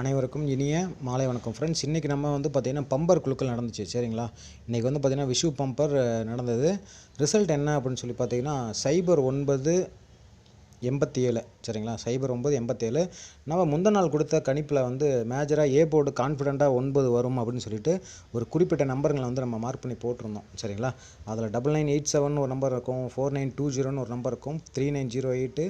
அனைவருக்கும் இனிய மாலை வணக்கம். ஃப்ரெண்ட்ஸ் இன்றைக்கி நம்ம வந்து பார்த்திங்கன்னா பம்பர் குழுக்கள் நடந்துச்சு. சரிங்களா? இன்றைக்கி வந்து பார்த்திங்கன்னா விஷு பம்பர் நடந்தது. ரிசல்ட் என்ன அப்படின்னு சொல்லி பார்த்தீங்கன்னா சைபர் ஒன்பது எண்பத்தி ஏழு சரிங்களா? சைபர் ஒன்பது எண்பத்தேழு. நம்ம முந்தின நாள் கொடுத்த கணிப்பில் வந்து மேஜராக ஏ போர்டு கான்ஃபிடெண்ட்டாக ஒன்பது வரும் அப்படின்னு சொல்லிட்டு ஒரு குறிப்பிட்ட நம்பருங்களை வந்து நம்ம மார்க் பண்ணி போட்டிருந்தோம். சரிங்களா? அதில் டபுள் நைன் எயிட் செவன் ஒரு நம்பர் இருக்கும் ஃபோர் நைன் டூ ஜீரோன்னு ஒரு நம்பர் இருக்கும் three nine zero eight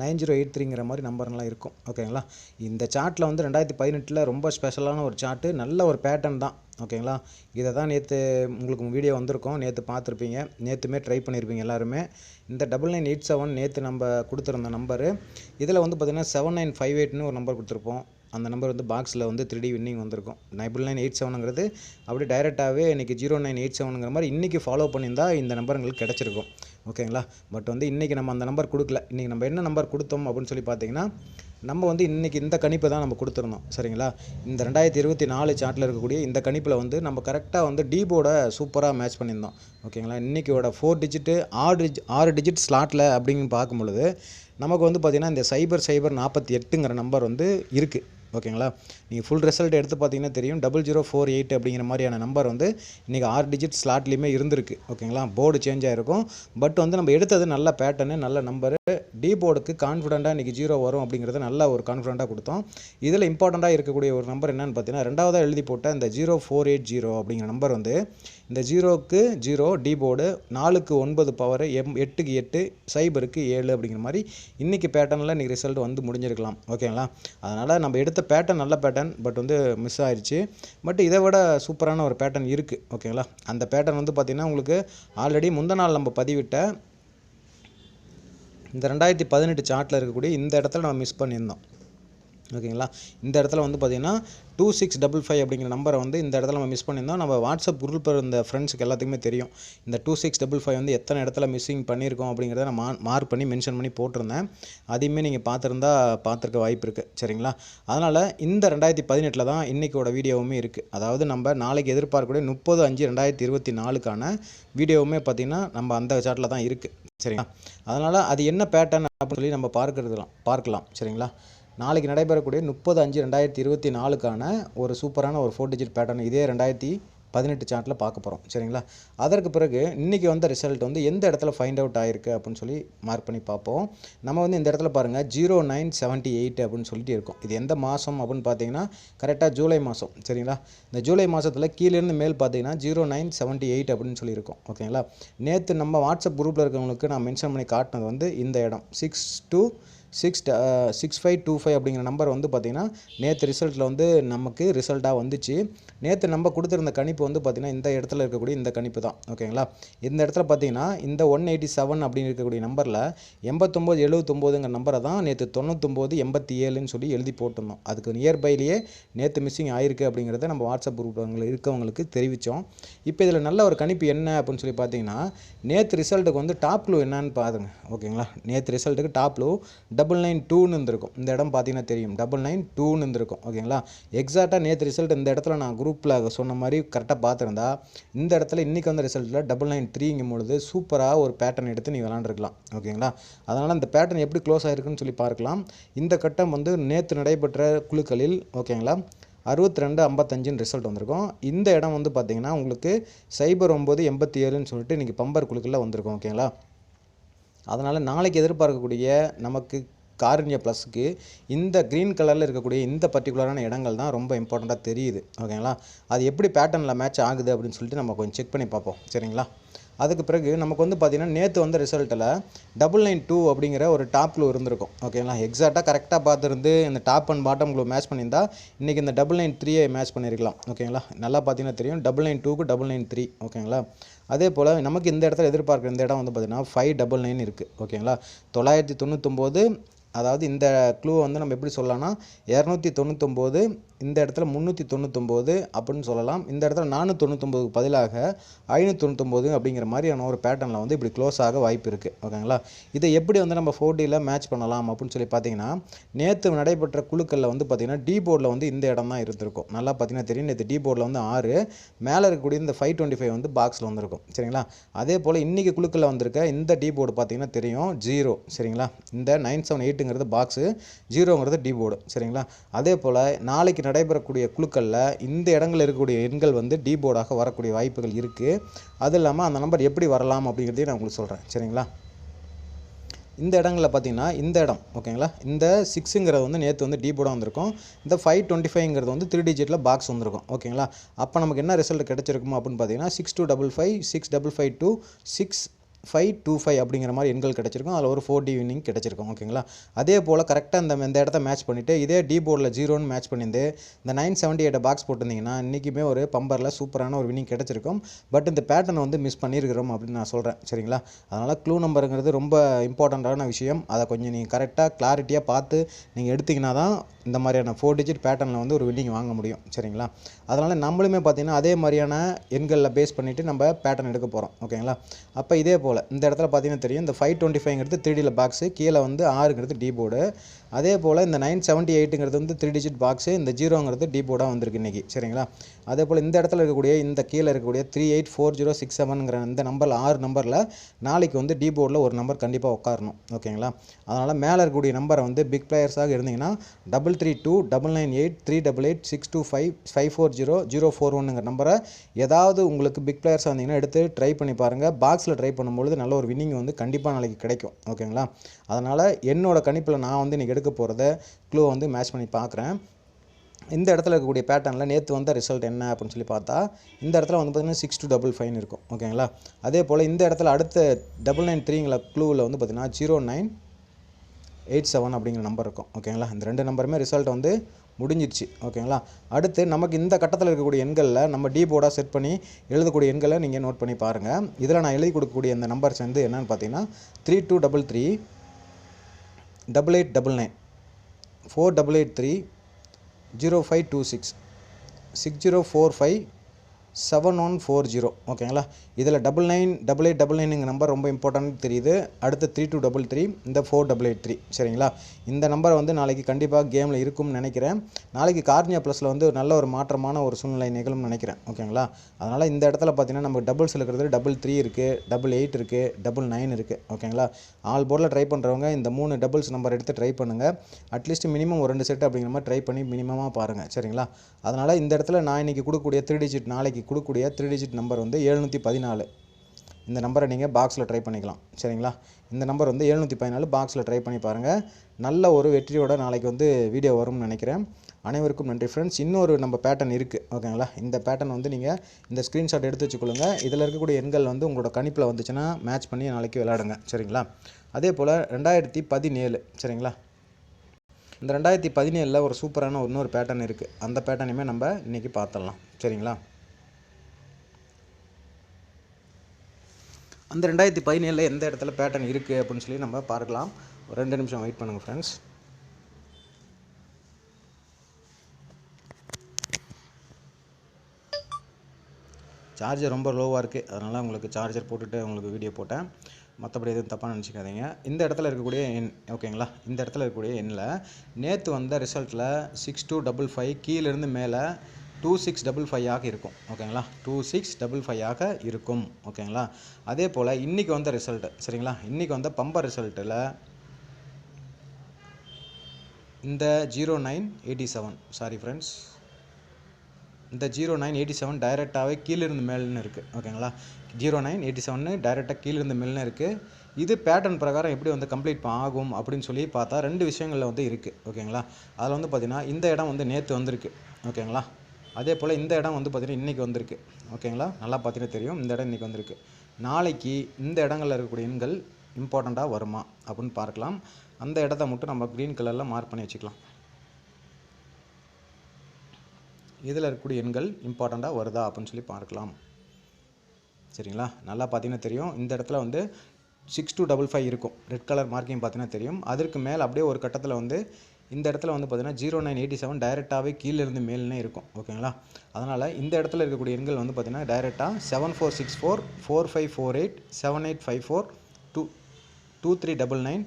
nine zero eight த்ரீங்கிற மாதிரி நம்பர்லாம் இருக்கும். ஓகேங்களா? இந்த சார்ட்டில் வந்து ரெண்டாயிரத்தி பதினெட்டில் ரொம்ப ஸ்பெஷலான ஒரு சார்ட்டு நல்ல ஒரு பேட்டர்ன் தான். ஓகேங்களா? இதை தான் நேற்று உங்களுக்கு வீடியோ வந்திருக்கோம். நேற்று பார்த்துருப்பீங்க. நேற்றுமே ட்ரை பண்ணியிருப்பீங்க எல்லாருமே. இந்த டபுள் நைன் எயிட் செவன் நேற்று நம்ம கொடுத்துருந்த நம்பரு. இதில் வந்து பார்த்திங்கன்னா செவன் நைன் ஃபைவ் எயிட்னு ஒரு நம்பர் கொடுத்துருப்போம். அந்த நம்பர் வந்து பாக்ஸில் வந்து த்ரீ டி வின்னிங் வந்திருக்கும். டபுள் நைன் எயிட் செவனுங்கிறது அப்படியே டைரெக்டாகவே இன்றைக்கி ஜீரோ நைன் எயிட் செவனுங்கிற மாதிரி இன்றைக்கி ஃபாலோ பண்ணியிருந்தால் இந்த நம்பர் எங்களுக்கு கிடச்சிருக்கும். ஓகேங்களா? பட் வந்து இன்றைக்கி நம்ம அந்த நம்பர் கொடுக்கல. இன்றைக்கி நம்ம என்ன நம்பர் கொடுத்தோம் அப்படின்னு சொல்லி பார்த்தீங்கன்னா நம்ம வந்து இன்றைக்கி இந்த கணிப்பை தான் நம்ம கொடுத்துருந்தோம். சரிங்களா? இந்த ரெண்டாயிரத்தி இருபத்தி நாலு சார்ட்டில் இருக்கக்கூடிய இந்த கணிப்பில் வந்து நம்ம கரெக்டாக வந்து டீபோட சூப்பராக மேட்ச் பண்ணியிருந்தோம். ஓகேங்களா? இன்றைக்கியோட ஃபோர் டிஜிட்டு ஆறு டிஜி ஆறு டிஜிட் ஸ்லாட்டில் அப்படின்னு பார்க்கும் பொழுது நமக்கு வந்து பார்த்திங்கன்னா இந்த சைபர் சைபர் நாற்பத்தி எட்டுங்கிற நம்பர் வந்து இருக்குது ஓகேங்களா? நீங்கள் ஃபுல் ரிசல்ட் எடுத்து பார்த்தீங்கன்னா தெரியும். டபுள் ஜீரோ ஃபோர் எயிட் அப்படிங்கிற மாதிரியான நம்பர் வந்து இன்றைக்கி ஆறு டிஜிட் ஸ்லாட்லேயுமே இருந்திருக்கு. ஓகேங்களா? போர்டு சேஞ்ச் ஆகிருக்கும் பட் வந்து நம்ம எடுத்தது நல்ல பேட்டர்னு நல்ல நம்பரு டி போர்டுக்கு கான்ஃபிடண்ட்டாக இன்றைக்கி ஜீரோ வரும் அப்படிங்கிறத நல்ல ஒரு கான்ஃபிடண்ட்டாக கொடுத்தோம். இதில் இம்பார்ட்டண்ட்டாக இருக்கக்கூடிய ஒரு நம்பர் என்னென்னு பார்த்தீங்கன்னா ரெண்டாவதாக எழுதி போட்ட இந்த ஜீரோ ஃபோர் எயிட் ஜீரோ அப்படிங்கிற நம்பர் வந்து இந்த ஜீரோக்கு ஜீரோ டி போர்டு நாலுக்கு ஒன்பது பவர் எம் எட்டுக்கு எட்டு சைபருக்கு ஏழு அப்படிங்கிற மாதிரி இன்றைக்கி பேட்டர்னில் இன்றைக்கி ரிசல்ட் வந்து முடிஞ்சிருக்கலாம். ஓகேங்களா அதனால் நம்ம எடுத்த பேட்டர்ன் நல்ல பேட்டர்ன் பட் வந்து மிஸ் ஆயிடுச்சு பட் இதை விட சூப்பரான ஒரு பேட்டர்ன் இருக்குது ஓகேங்களா அந்த பேட்டர்ன் வந்து பார்த்திங்கன்னா உங்களுக்கு ஆல்ரெடி முந்த நாள் நம்ம பதிவிட்ட இந்த ரெண்டாயிரத்தி பதினெட்டு சார்ட்டில் இருக்கக்கூடிய இந்த இடத்துல நம்ம மிஸ் பண்ணியிருந்தோம். ஓகேங்களா? இந்த இடத்துல வந்து பார்த்தீங்கன்னா டூ சிக்ஸ் டபுள் ஃபைவ் அப்படிங்கிற நம்பரை வந்து இந்த இடத்துல நம்ம மிஸ் பண்ணியிருந்தோம். நம்ம வாட்ஸ்அப் குரூப்பில் இருந்த ஃப்ரெண்ட்ஸுக்கு எல்லாத்துக்குமே தெரியும். இந்த டூ சிக்ஸ் டபுள் ஃபைவ் வந்து எத்தனை இடத்துல மிஸ்ஸிங் பண்ணியிருக்கோம் அப்படிங்கிறத நான் மா மார்க் பண்ணி மென்ஷன் பண்ணி போட்டிருந்தேன். அதையுமே நீங்கள் பார்த்துருந்தா பார்த்துருக்க வாய்ப்பு இருக்குது சரிங்களா? அதனால் இந்த ரெண்டாயிரத்தி பதினெட்டில் தான் இன்றைக்கோட வீடியோவுமே இருக்குது அதாவது நம்ம நாளைக்கு எதிர்பார்க்கக்கூடிய முப்பது அஞ்சு ரெண்டாயிரத்தி இருபத்தி நாலுக்கான வீடியோவுமே பார்த்திங்கன்னா நம்ம அந்த சார்ட்டில் தான் இருக்குது சரிங்களா? அதனால் அது என்ன பேட்டர்ன் அப்படின்னு சொல்லி நம்ம பார்க்கறதுலாம் பார்க்கலாம். சரிங்களா? நாளைக்கு நடைபெறக்கூடிய முப்பது அஞ்சு ரெண்டாயிரத்தி இருபத்தி நாலுக்கான ஒரு சூப்பரான ஒரு ஃபோர் டிஜிட் பேட்டர்ன் இதே ரெண்டாயிரத்தி பதினெட்டு சார்ட்டில் பார்க்க போகிறோம் சரிங்களா? அதற்கு பிறகு இன்றைக்கி வந்த ரிசல்ட் வந்து எந்த இடத்துல ஃபைண்ட் அவுட் ஆயிருக்கு அப்படின்னு சொல்லி மார்க் பண்ணி பார்ப்போம். நம்ம வந்து இந்த இடத்துல பாருங்கள் ஜீரோ நைன் செவன்ட்டி எயிட் அப்படின்னு சொல்லிட்டு இருக்கும். இது எந்த மாதம் அப்படின்னு பார்த்தீங்கன்னா கரெக்டாக ஜூலை மாதம் சரிங்களா? இந்த ஜூலை மாதத்தில் கீழேருந்து மேல் பார்த்தீங்கன்னா ஜீரோ நைன் செவன்ட்டி எயிட் அப்படின்னு சொல்லியிருக்கோம் ஓகேங்களா? நேற்று நம்ம வாட்ஸ்அப் குரூப்பில் இருக்கவங்களுக்கு நான் மென்ஷன் பண்ணி காட்டினது வந்து இந்த இடம் six two six six five two five அப்படிங்கிற நம்பர் வந்து பார்த்திங்கன்னா நேற்று ரிசல்ட்டில் வந்து நமக்கு ரிசல்ட்டாக வந்துச்சு. நேற்று நம்ம கொடுத்துருந்த கணிப்பு வந்து பார்த்திங்கன்னா இந்த இடத்துல இருக்கக்கூடிய இந்த கணிப்பு தான். ஓகேங்களா இந்த இடத்துல பார்த்தீங்கன்னா இந்த ஒன் எயிட்டி செவன் அப்படின்னு இருக்கக்கூடிய நம்பரில் எண்பத்தொம்போது எழுபத்தொம்போதுங்கிற நம்பரை தான் நேற்று தொண்ணூத்தொம்போது எண்பத்தி ஏழுன்னு சொல்லி எழுதி போட்டிருந்தோம். அதுக்கு நியர்பைலேயே நேற்று மிஸ்ஸிங் ஆயிருக்கு அப்படிங்கிறத நம்ம வாட்ஸ்அப் குரூப் இருக்கவங்களுக்கு தெரிவித்தோம் இப்போ இதில் நல்ல ஒரு கணிப்பு என்ன அப்படின்னு சொல்லி பார்த்தீங்கன்னா நேற்று ரிசல்ட்டுக்கு வந்து டாப் க்ளூ என்னன்னு பாருங்க. ஓகேங்களா நேற்று ரிசல்ட்டுக்கு top clue double double nine டூன்னு இருந்திருக்கும் இந்த இடம் பார்த்தீங்கன்னா தெரியும். டபுள் நைன் டூன்னு இருந்திருக்கும் ஓகேங்களா எக்ஸாக்டாக நேற்று ரிசல்ட் இந்த இடத்துல நான் குரூப்பில் சொன்ன மாதிரி கரெக்டாக பார்த்துருந்தா இந்த இடத்துல இன்றைக்கி வந்த ரிசல்ட்டில் டபுள் நைன் த்ரீங்கும் பொழுது சூப்பராக ஒரு பேட்டர்ன் எடுத்து நீ விளாண்டுருக்கலாம். ஓகேங்களா அதனால் அந்த பேட்டர்ன் எப்படி க்ளோஸ் ஆகிருக்குன்னு சொல்லி பார்க்கலாம். இந்த கட்டம் வந்து நேற்று நடைபெற்ற குழுக்களில் ஓகேங்களா அறுபத்தி ரெண்டு ஐம்பத்தஞ்சுன்னு ரிசல்ட் வந்திருக்கும். இந்த இடம் வந்து பார்த்தீங்கன்னா உங்களுக்கு சைபர் ஒம்பது எண்பத்தி ஏழுன்னு சொல்லிட்டு இன்றைக்கி பம்பர் குழுக்களில் வந்திருக்கும். ஓகேங்களா அதனால் நாளைக்கு எதிர்பார்க்கக்கூடிய நமக்கு காருண்ய ப்ளஸ்க்கு இந்த க்ரீன் கலரில் இருக்கக்கூடிய இந்த பர்டிகுலரான இடங்கள் தான் ரொம்ப இம்பார்ட்டண்ட்டாக தெரியுது. ஓகேங்களா அது எப்படி பேட்டர்னில் மேட்ச் ஆகுது அப்படின்னு சொல்லிட்டு நம்ம கொஞ்சம் செக் பண்ணி பார்ப்போம். சரிங்களா? அதுக்கு பிறகு நமக்கு வந்து பார்த்திங்கன்னா நேற்று வந்த ரிசல்ட்டில் டபுள் நைன் டூ அப்படிங்கிற ஒரு டாப் க்ளூ இருந்திருக்கும். ஓகேங்களா எக்ஸாக்டாக கரெக்டாக பார்த்துருந்து இந்த top and bottom clue match பண்ணியிருந்தா இன்றைக்கி இந்த டபுள் நைன் த்ரீயை மேட்ச் பண்ணியிருக்கலாம். ஓகேங்களா நல்லா பார்த்தீங்கன்னா தெரியும். டபுள் நைன் டூக்கு டபுள் நைன் த்ரீ ஓகேங்களா அதே போல் நமக்கு இந்த இடத்துல எதிர்பார்க்குற இந்த இடம் வந்து பார்த்திங்கன்னா ஃபைவ் டபுள் நைன் இருக்குது ஓகேங்களா தொள்ளாயிரத்தி தொண்ணூத்தொம்போது அதாவது இந்த க்ளூ வந்து நம்ம எப்படி சொல்லலாம்னா இரநூத்தி தொண்ணூத்தொம்போது இந்த இடத்துல முந்நூற்றி தொண்ணூத்தொம்போது அப்படின்னு சொல்லலாம். இந்த இடத்துல நானூற்றி தொண்ணூத்தொம்போதுக்கு பதிலாக ஐநூற்றி தொண்ணூத்தொம்போது அப்படிங்கிற மாதிரியான ஒரு பேட்டர்னில் வந்து இப்படி க்ளோஸ் ஆக வாய்ப்பு இருக்குது ஓகேங்களா இதை எப்படி வந்து நம்ம ஃபோர் டியில் மேட்ச் பண்ணலாம் அப்படின்னு சொல்லி பார்த்தீங்கன்னா நேற்று நடைபெற்ற குழுக்களில் வந்து பார்த்திங்கன்னா டி போர்டில் வந்து இந்த இடம் தான் இருந்திருக்கும். நல்லா பார்த்தீங்கன்னா தெரியும். நேற்று டி போர்டில் வந்து ஆறு மேலே இருக்கக்கூடிய இந்த ஃபைவ் டுவெண்ட்டி ஃபைவ் வந்து பாக்ஸில் வந்திருக்கும். சரிங்களா? அதே போல் இன்றைக்கி குழுக்களில் வந்திருக்க இந்த டி போர்டு பார்த்தீங்கன்னா தெரியும். ஜீரோ சரிங்களா? இந்த நைன் செவன் எயிட்டுங்கிறது பாக்ஸு ஜீரோங்கிறது டி போர்டு சரிங்களா? அதே போல் நாளைக்கு நடைபெறக்கூடிய குழுக்களில் இந்த இடங்களில் இருக்கக்கூடிய எண்கள் வந்து டிபோர்டாக வரக்கூடிய வாய்ப்புகள் இருக்குது அது இல்லாமல் அந்த நம்பர் எப்படி வரலாம் அப்படிங்கிறதையும் நான் உங்களுக்கு சொல்கிறேன் சரிங்களா? இந்த இடங்களில் பார்த்தீங்கன்னா இந்த இடம் ஓகேங்களா? இந்த சிக்ஸுங்கிறது வந்து நேற்று வந்து டீபோர்டாக வந்திருக்கும். இந்த ஃபைவ் டுவெண்ட்டி ஃபைவ்ங்கிறது வந்து த்ரீ டிஜிட்டில் பாக்ஸ் வந்திருக்கும் ஓகேங்களா? அப்போ நமக்கு என்ன ரிசல்ட் கிடச்சிருக்குமோ அப்படின்னு பார்த்தீங்கன்னா six two double five six double five two six five two five அப்படிங்கிற மாதிரி எண்கள் கிடச்சிருக்கும். அதில் ஒரு ஃபோர் டி வின்னிங் கிடச்சிருக்கும். ஓகேங்களா? அதே போல் கரெக்டாக இந்த இந்த இடத்த மேட்ச் பண்ணிவிட்டு இதே டி போர்டில் ஜீரோன்னு மேட்ச் பண்ணியிருந்து இந்த நைன் செவன்ட்டி எயிட் பாக்ஸ் போட்டிருந்தீங்கன்னா இன்றைக்குமே ஒரு பம்பரில் சூப்பரான ஒரு வின்னிங் கிடச்சிருக்கும். பட் இந்த பேட்டர்னை வந்து மிஸ் பண்ணியிருக்கிறோம் அப்படின்னு நான் சொல்கிறேன் சரிங்களா? அதனால் க்ளூ நம்பருங்கிறது ரொம்ப இம்பார்ட்டண்ட்டான விஷயம். அதை கொஞ்சம் நீங்கள் கரெக்டாக கிளாரிட்டியாக பார்த்து நீங்கள் எடுத்திங்கன்னா தான் இந்த மாதிரியான ஃபோர் டிஜிட் பேட்டர்னில் வந்து ஒரு வின்னிங் வாங்க முடியும். சரிங்களா? அதனால் நம்மளுமே பார்த்திங்கன்னா அதே மாதிரியான எண்களில் பேஸ் பண்ணிவிட்டு நம்ம பேட்டர்ன் எடுக்க போகிறோம் ஓகேங்களா? அப்போ இதே போல் இந்த இடத்துல பார்த்தீங்கன்னா தெரியும் இந்த ஃபைவ் டுவெண்ட்டி ஃபைவ்ங்கிறது த்ரீ டியில் பாக்ஸு கீழே வந்து ஆறுங்கிறது டி போர்டு அதே போல் இந்த நைன் செவன்ட்டி எயிட்டுங்கிறது வந்து த்ரீ டிஜிட் பாக்ஸு இந்த ஜீரோங்கிறது டி போர்டாக வந்திருக்கு இன்றைக்கி சரிங்களா? அதே போல் இந்த இடத்துல இருக்கக்கூடிய இந்த கீழே இருக்கக்கூடிய three eight four zero six செவனுங்கிற இந்த நம்பரில் ஆறு நம்பரில் நாளைக்கு வந்து டி போர்டில் ஒரு நம்பர் கண்டிப்பாக உட்காரணும். ஓகேங்களா? அதனால் மேலே இருக்கக்கூடிய நம்பரை வந்து பிக் பிளேயர்ஸாக இருந்தீங்கன்னா double three two double nine eight three double eight six two five five four zero zero four ஒன்னுங்கிற நம்பரை ஏதாவது உங்களுக்கு பிக் பிளேயர்ஸாக இருந்தீங்கன்னா எடுத்து ட்ரை பண்ணி பாருங்கள் பாக்ஸில் ட்ரை பண்ணும்பொழுது நல்ல ஒரு வின்னிங் வந்து கண்டிப்பாக நாளைக்கு கிடைக்கும். ஓகேங்களா? அதனால் என்னோட கணிப்பில் நான் வந்து இன்றைக்கி எடுக்க போகிறத க்ளூ வந்து மேட்ச் பண்ணி பார்க்குறேன் இந்த இடத்துல இருக்கக்கூடிய பேட்டர்னில் நேற்று வந்த ரிசல்ட் என்ன அப்படின்னு சொல்லி பார்த்தா இந்த இடத்துல வந்து பார்த்திங்கன்னா சிக்ஸ் டூ டபுள் ஃபைன் இருக்கும். ஓகேங்களா அதே போல் இந்த இடத்துல அடுத்த டபுள் நைன் த்ரீங்கிற க்ளூவில் வந்து பார்த்திங்கன்னா ஜீரோ நைன் எயிட் செவன் அப்படிங்கிற நம்பர் இருக்கும். ஓகேங்களா இந்த ரெண்டு நம்பருமே ரிசல்ட் வந்து முடிஞ்சிருச்சு. ஓகேங்களா அடுத்து நமக்கு இந்த கட்டத்தில் இருக்கக்கூடிய எண்களில் நம்ம டீ போர்டாக செட் பண்ணி எழுதக்கூடிய எண்களை நீங்கள் நோட் பண்ணி பாருங்கள் இதில் நான் எழுதி கொடுக்கக்கூடிய இந்த நம்பர்ஸ் வந்து என்னென்னு பார்த்தீங்கன்னா three two double three double eight double nine four double eight three zero five two six six zero four five seven one four zero ஓகேங்களா இதில் double nine double eight double நைனுங்க number ரொம்ப important தெரியுது. அடுத்து three two double three இந்த four double eight three சரிங்களா? இந்த number வந்து நாளைக்கு கண்டிப்பாக கேமில் இருக்கும்னு நினைக்கிறேன். நாளைக்கு கார்னியா ப்ளஸில் வந்து நல்ல ஒரு மாற்றமான ஒரு சூழ்நிலை நிகழும்னு நினைக்கிறேன். ஓகேங்களா அதனால் இந்த இடத்துல பார்த்தீங்கன்னா நம்ம டபுள்ஸ் இருக்கிறது டபுள் த்ரீ இருக்குது டபுள் எயிட் இருக்குது டபுள் நைன் இருக்குது ஓகேங்களா ஆல் போர்டில் ட்ரை பண்ணுறவங்க இந்த மூணு டபுள்ஸ் நம்பர் எடுத்து ட்ரை பண்ணுங்கள் அட்லீஸ்ட் மினிமம் ஒரு ரெண்டு செட் அப்படிங்கிற மாதிரி ட்ரை பண்ணி மினிமமாக பாருங்கள் சரிங்களா? அதனால் இந்த இடத்துல நான் இன்றைக்கி கொடுக்கக்கூடிய த்ரீ டிஜிட் நாளைக்கு கொடுக்கக்கூடிய த்ரீ டிஜிட் நம்பர் வந்து எழுநூற்றி பதினாலு. இந்த நம்பரை நீங்கள் பாக்ஸில் ட்ரை பண்ணிக்கலாம். சரிங்களா? இந்த நம்பர் வந்து எழுநூற்றி பதினாலு பாக்ஸில் ட்ரை பண்ணி பாருங்கள் நல்ல ஒரு வெற்றியோட நாளைக்கு வந்து வீடியோ வரும்னு நினைக்கிறேன். அனைவருக்கும் நன்றி ஃப்ரெண்ட்ஸ் இன்னொரு நம்ம பேட்டர்ன் இருக்குது ஓகேங்களா இந்த பேட்டர்ன் வந்து நீங்கள் இந்த ஸ்க்ரீன்ஷாட் எடுத்து வச்சுக்கொள்ளுங்க. இதில் இருக்கக்கூடிய எண்கள் வந்து உங்களோட கணிப்பில் வந்துச்சுன்னா மேட்ச் பண்ணி நாளைக்கு விளையாடுங்க. சரிங்களா? அதே போல் ரெண்டாயிரத்தி பதினேழு. சரிங்களா? இந்த ரெண்டாயிரத்தி பதினேழில் ஒரு சூப்பரான இன்னொரு பேட்டர்ன் இருக்குது அந்த பேட்டர்னையுமே நம்ம இன்றைக்கி பார்த்துடலாம். சரிங்களா? அந்த ரெண்டாயிரத்தி பதினேழில் எந்த இடத்துல பேட்டர்ன் இருக்குது அப்படின்னு சொல்லி நம்ம பார்க்கலாம். ஒரு ரெண்டு நிமிஷம் வெயிட் பண்ணுங்கள் ஃப்ரெண்ட்ஸ் சார்ஜர் ரொம்ப லோவாக இருக்குது அதனால் உங்களுக்கு சார்ஜர் போட்டுட்டு உங்களுக்கு வீடியோ போட்டேன். மற்றபடி எதுவும் தப்பாக நினச்சிக்காதீங்க. இந்த இடத்துல இருக்கக்கூடிய எண் ஓகேங்களா இந்த இடத்துல இருக்கக்கூடிய எண்ணில் நேற்று வந்த ரிசல்ட்டில் சிக்ஸ் டூ டபுள் ஃபைவ் கீழேருந்து மேலே டூ சிக்ஸ் டபுள் ஃபைவாக இருக்கும் ஓகேங்களா டூ சிக்ஸ் டபுள் ஃபைவ் ஆக இருக்கும் ஓகேங்களா அதே போல் இன்றைக்கி வந்த ரிசல்ட்டு சரிங்களா? இன்றைக்கி வந்த பம்பர் ரிசல்ட்டில் இந்த zero nine eighty seven sorry friends இந்த ஜீரோ நைன் எயிட்டி செவன் டைரெக்டாகவே கீழிருந்து மேல்னு இருக்குது ஓகேங்களா ஜீரோ நைன் எயிட்டி செவன்னு டைரெக்டாக கீழிருந்து மேல்னு இருக்குது இது பேட்டர்ன் பிரகாரம் எப்படி வந்து கம்ப்ளீட் ஆகும் அப்படின்னு சொல்லி பார்த்தா ரெண்டு விஷயங்களில் வந்து இருக்குது ஓகேங்களா அதில் வந்து பார்த்திங்கன்னா இந்த இடம் வந்து நேற்று வந்திருக்கு ஓகேங்களா அதே போல் இந்த இடம் வந்து பார்த்திங்கன்னா இன்றைக்கி வந்திருக்கு. ஓகேங்களா? நல்லா பார்த்தீங்கன்னா தெரியும். இந்த இடம் இன்றைக்கி வந்திருக்கு. நாளைக்கு இந்த இடங்களில் இருக்கக்கூடிய எண்கள் இம்பார்ட்டண்ட்டாக வருமா அப்படின்னு பார்க்கலாம். அந்த இடத்த மட்டும் நம்ம க்ரீன் கலரில் மார்க் பண்ணி வச்சுக்கலாம். இதில் இருக்கக்கூடிய எண்கள் இம்பார்ட்டண்ட்டாக வருதா அப்படின்னு சொல்லி பார்க்கலாம். சரிங்களா? நல்லா பார்த்தீங்கன்னா தெரியும். இந்த இடத்துல வந்து சிக்ஸ் டூ டபுள் ஃபைவ் இருக்கும். ரெட் கலர் மார்க்கிங் பார்த்தீங்கன்னா தெரியும். அதற்கு மேலே அப்படியே ஒரு கட்டத்தில் வந்து இந்த இடத்துல வந்து பார்த்தீங்கன்னா ஜீரோ நைன் எயிட்டி செவன் டைரெக்டாகவே கீழேருந்து மேல்னே இருக்கும். ஓகேங்களா அதனால் இந்த இடத்துல இருக்கக்கூடிய எண்கள் வந்து பார்த்தீங்கன்னா டைரெக்டாக seven four six four four five four eight seven eight five four two two three double nine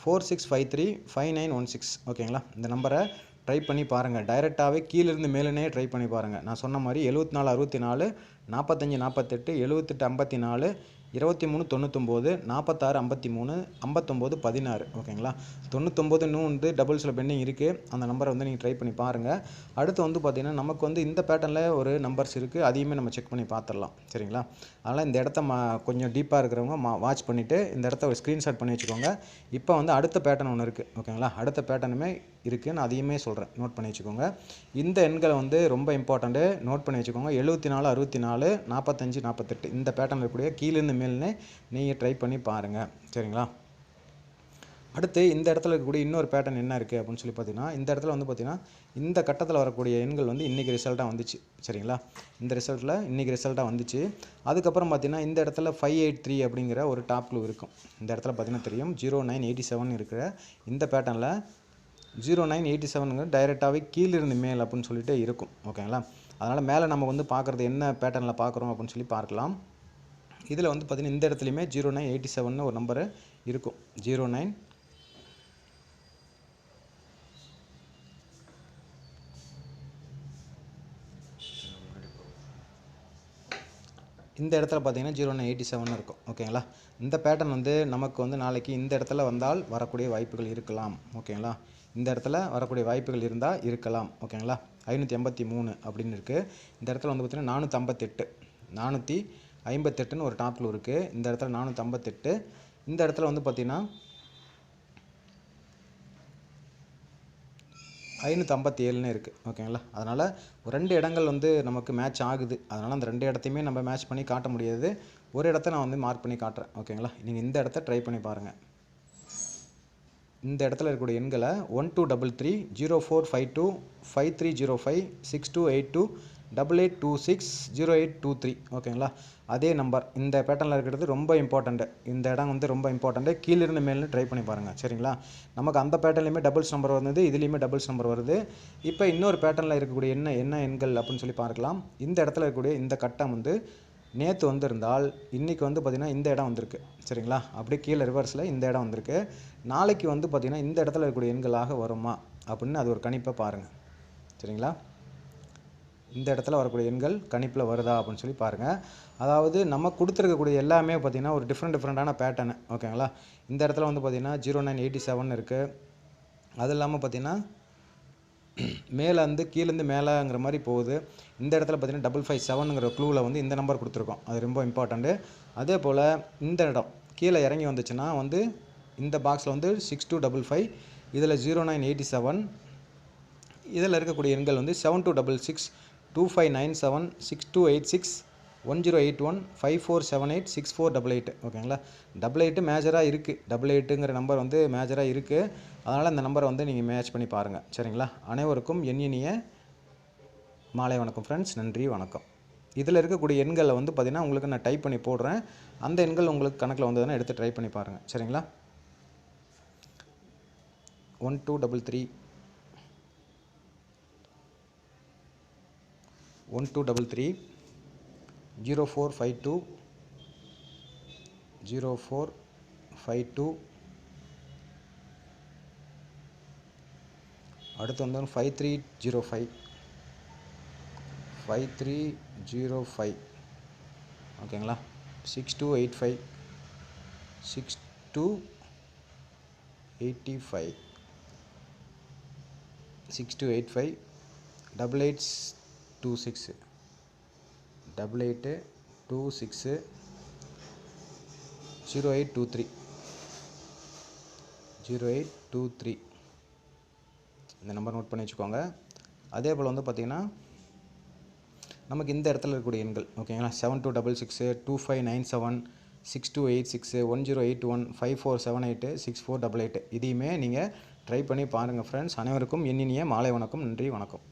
four six five three five nine one six ஓகேங்களா இந்த நம்பரை ட்ரை பண்ணி பாருங்கள் டைரெக்டாகவே கீழேருந்து மேலேனே ட்ரை பண்ணி பாருங்கள் நான் சொன்ன மாதிரி எழுபத்தி நாலு அறுபத்தி நாலு நாற்பத்தஞ்சு நாற்பத்தெட்டு எழுபத்தெட்டு ஐம்பத்தி நாலு இருபத்தி மூணு தொண்ணூத்தொம்போது நாற்பத்தாறு ஐம்பத்தி மூணு ஐம்பத்தொம்போது பதினாறு. ஓகேங்களா? தொண்ணூத்தொம்போது இன்னும் வந்து டபுள்ஸில் பெண்டிங் இருக்குது அந்த நம்பரை வந்து நீங்கள் ட்ரை பண்ணி பாருங்கள் அடுத்து வந்து பார்த்திங்கன்னா நமக்கு வந்து இந்த பேட்டர்னில் ஒரு நம்பர்ஸ் இருக்குது அதையுமே நம்ம செக் பண்ணி பார்த்துடலாம் சரிங்களா? அதனால் இந்த இடத்த மா கொஞ்சம் டீப்பாக இருக்கிறவங்க மா வாட்ச் பண்ணிவிட்டு இந்த இடத்த ஒரு ஸ்க்ரீன்ஷாட் பண்ணி வச்சுக்கோங்க. இப்போ வந்து அடுத்த பேட்டர்ன் ஒன்று இருக்குது ஓகேங்களா? அடுத்த பேட்டர்னுமே இருக்குது நான் அதையுமே சொல்கிறேன் நோட் பண்ணி வச்சுக்கோங்க. இந்த எண்களை வந்து ரொம்ப இம்பார்ட்டண்ட்டு நோட் பண்ணி வச்சுக்கோங்க. எழுபத்தி நாலு அறுபத்தி நாலு நாற்பத்தஞ்சு நாற்பத்தெட்டு இந்த பேட்டர்னில் இருக்கக்கூடிய கீழேருந்து மேல்னே நீங்கள் ட்ரை பண்ணி பாருங்கள் சரிங்களா? அடுத்து இந்த இடத்துல இருக்கக்கூடிய இன்னொரு பேட்டர்ன் என்ன இருக்குது அப்படின்னு சொல்லி பார்த்தீங்கன்னா இந்த இடத்துல வந்து பார்த்திங்கன்னா இந்த கட்டத்தில் வரக்கூடிய எண்கள் வந்து இன்றைக்கி ரிசல்ட்டாக வந்துச்சு. சரிங்களா? இந்த ரிசல்ட்டில் இன்றைக்கி ரிசல்ட்டாக வந்துச்சு. அதுக்கப்புறம் பார்த்திங்கன்னா இந்த இடத்துல ஃபைவ் எயிட் த்ரீ அப்படிங்கிற ஒரு டாப் க்ளூ இருக்கும். இந்த இடத்துல பார்த்தீங்கன்னா தெரியும். ஜீரோ நைன் எயிட்டி செவன் இருக்கிற இந்த பேட்டர்னில் ஜீரோ நைன் எயிட்டி செவனுங்க டைரெக்டாகவே கீழிருந்து மேல் அப்படின்னு சொல்லிட்டு இருக்கும். ஓகேங்களா அதனால் மேலே நம்ம வந்து பார்க்குறது என்ன பேட்டர்னில் பார்க்குறோம் அப்படின்னு சொல்லி பார்க்கலாம். இதில் வந்து பார்த்திங்கன்னா இந்த இடத்துலையுமே ஜீரோ நைன் எயிட்டி செவன் ஒரு நம்பரு இருக்கும். ஜீரோ நைன் இந்த இடத்துல பார்த்தீங்கன்னா ஜீரோ நைன் எயிட்டி செவன் இருக்கும். ஓகேங்களா? இந்த பேட்டர்ன் வந்து நமக்கு வந்து நாளைக்கு இந்த இடத்துல வந்தால் வரக்கூடிய வாய்ப்புகள் இருக்கலாம். ஓகேங்களா? இந்த இடத்துல வரக்கூடிய வாய்ப்புகள் இருந்தால் இருக்கலாம். ஓகேங்களா? ஐநூற்றி எண்பத்தி மூணு அப்படின்னு இருக்குது இந்த இடத்துல வந்து பார்த்திங்கன்னா நானூற்றி ஐம்பத்தெட்டு. நானூற்றி ஐம்பத்தெட்டுன்னு ஒரு டாப்பில் இருக்குது இந்த இடத்துல நானூற்றி ஐம்பத்தெட்டு இந்த இடத்துல வந்து பார்த்திங்கன்னா ஐநூற்றம்பத்தி ஏழுன்னு இருக்குது ஓகேங்களா அதனால் ரெண்டு இடங்கள் வந்து நமக்கு மேட்ச் ஆகுது. அதனால் அந்த ரெண்டு இடத்தையுமே நம்ம மேட்ச் பண்ணி காட்ட முடியாது. ஒரு இடத்த நான் வந்து மார்க் பண்ணி காட்டுறேன். ஓகேங்களா நீங்கள் இந்த இடத்த ட்ரை பண்ணி பாருங்கள் இந்த இடத்துல இருக்கக்கூடிய எண்களை one two double three zero four five two five three zero five six two eight two double eight two six zero eight two three ஓகேங்களா அதே நம்பர் இந்த பேட்டர்னில் இருக்கிறது ரொம்ப இம்பார்ட்டண்ட்டு இந்த இடம் வந்து ரொம்ப இம்பார்ட்டண்ட்டு கீழிருந்து மேலே ட்ரை பண்ணி பாருங்கள் சரிங்களா? நமக்கு அந்த பேட்டர்லையுமே டபுள்ஸ் நம்பர் வந்தது இதுலேயுமே டபுள்ஸ் நம்பர் வருது. இப்போ இன்னொரு பேட்டர்னில் இருக்கக்கூடிய என்ன என்ன எண்கள் அப்படின்னு சொல்லி பார்க்கலாம். இந்த இடத்துல இருக்கக்கூடிய இந்த கட்டம் வந்து நேற்று வந்திருந்தால் இன்றைக்கி வந்து பார்த்திங்கன்னா இந்த இடம் வந்திருக்கு. சரிங்களா? அப்படியே கீழே ரிவர்ஸில் இந்த இடம் வந்திருக்கு. நாளைக்கு வந்து பார்த்திங்கன்னா இந்த இடத்துல இருக்கக்கூடிய எண்களாக வருமா? அப்படின்னு அது ஒரு கணிப்பை பாருங்கள் சரிங்களா? இந்த இடத்துல வரக்கூடிய எண்கள் கணிப்பில் வருதா அப்படின்னு சொல்லி பாருங்கள் அதாவது நம்ம கொடுத்துருக்கக்கூடிய எல்லாமே பார்த்திங்கன்னா ஒரு டிஃப்ரெண்ட் டிஃப்ரெண்ட்டான பேட்டர்னு ஓகேங்களா இந்த இடத்துல வந்து பார்த்திங்கன்னா ஜீரோ நைன் எயிட்டி செவன் இருக்குது அது இல்லாமல் பார்த்திங்கன்னா மேலே வந்து கீழேருந்து மேலேங்கிற மாதிரி போகுது. இந்த இடத்துல பார்த்திங்கன்னா டபுள் ஃபைவ் செவனுங்கிற க்ளூவில் வந்து இந்த நம்பர் கொடுத்துருக்கோம். அது ரொம்ப இம்பார்ட்டண்ட்டு அதே போல் இந்த இடம் கீழே இறங்கி வந்துச்சுன்னா வந்து இந்த பாக்ஸில் வந்து சிக்ஸ் டூ டபுள் ஃபைவ் இதில் ஜீரோ நைன் எயிட்டி செவன் இதில் இருக்கக்கூடிய எண்கள் வந்து seven two double six two five nine seven six two eight six one zero eight one five four seven eight six four double eight ஓகேங்களா double eight மேஜராக இருக்குது double எயிட்டுங்கிற number வந்து மேஜராக இருக்குது அதனால் அந்த நம்பரை வந்து நீங்கள் மேட்ச் பண்ணி பாருங்கள் சரிங்களா? அனைவருக்கும் என் இனிய மாலை வணக்கம் ஃப்ரெண்ட்ஸ் நன்றி வணக்கம். இதில் இருக்கக்கூடிய எண்களை வந்து பார்த்திங்கன்னா உங்களுக்கு நான் டைப் பண்ணி போடுறேன். அந்த எண்கள் உங்களுக்கு கணக்கில் வந்ததுன்னா எடுத்து ட்ரை பண்ணி பாருங்கள் சரிங்களா? One two double three one two double three zero four five two zero four five two அடுத்து வந்து five three zero five five three zero five ஓகேங்களா? Six two eight five six two eighty five six two eight five double eight two six double eight two six zero eight two three zero eight two three இந்த number note பண்ணி வச்சுக்கோங்க. அதே போல் வந்து பார்த்திங்கன்னா நமக்கு இந்த இடத்துல இருக்கக்கூடிய எண்கள் ஓகேங்களா seven two double six two five nine seven six two eight six one zero eight one five four seven eight six four double eight இதையுமே நீங்கள் ட்ரை பண்ணி பாருங்கள் ஃப்ரெண்ட்ஸ் அனைவருக்கும் எண்ணினிய மாலை வணக்கம் நன்றி வணக்கம்.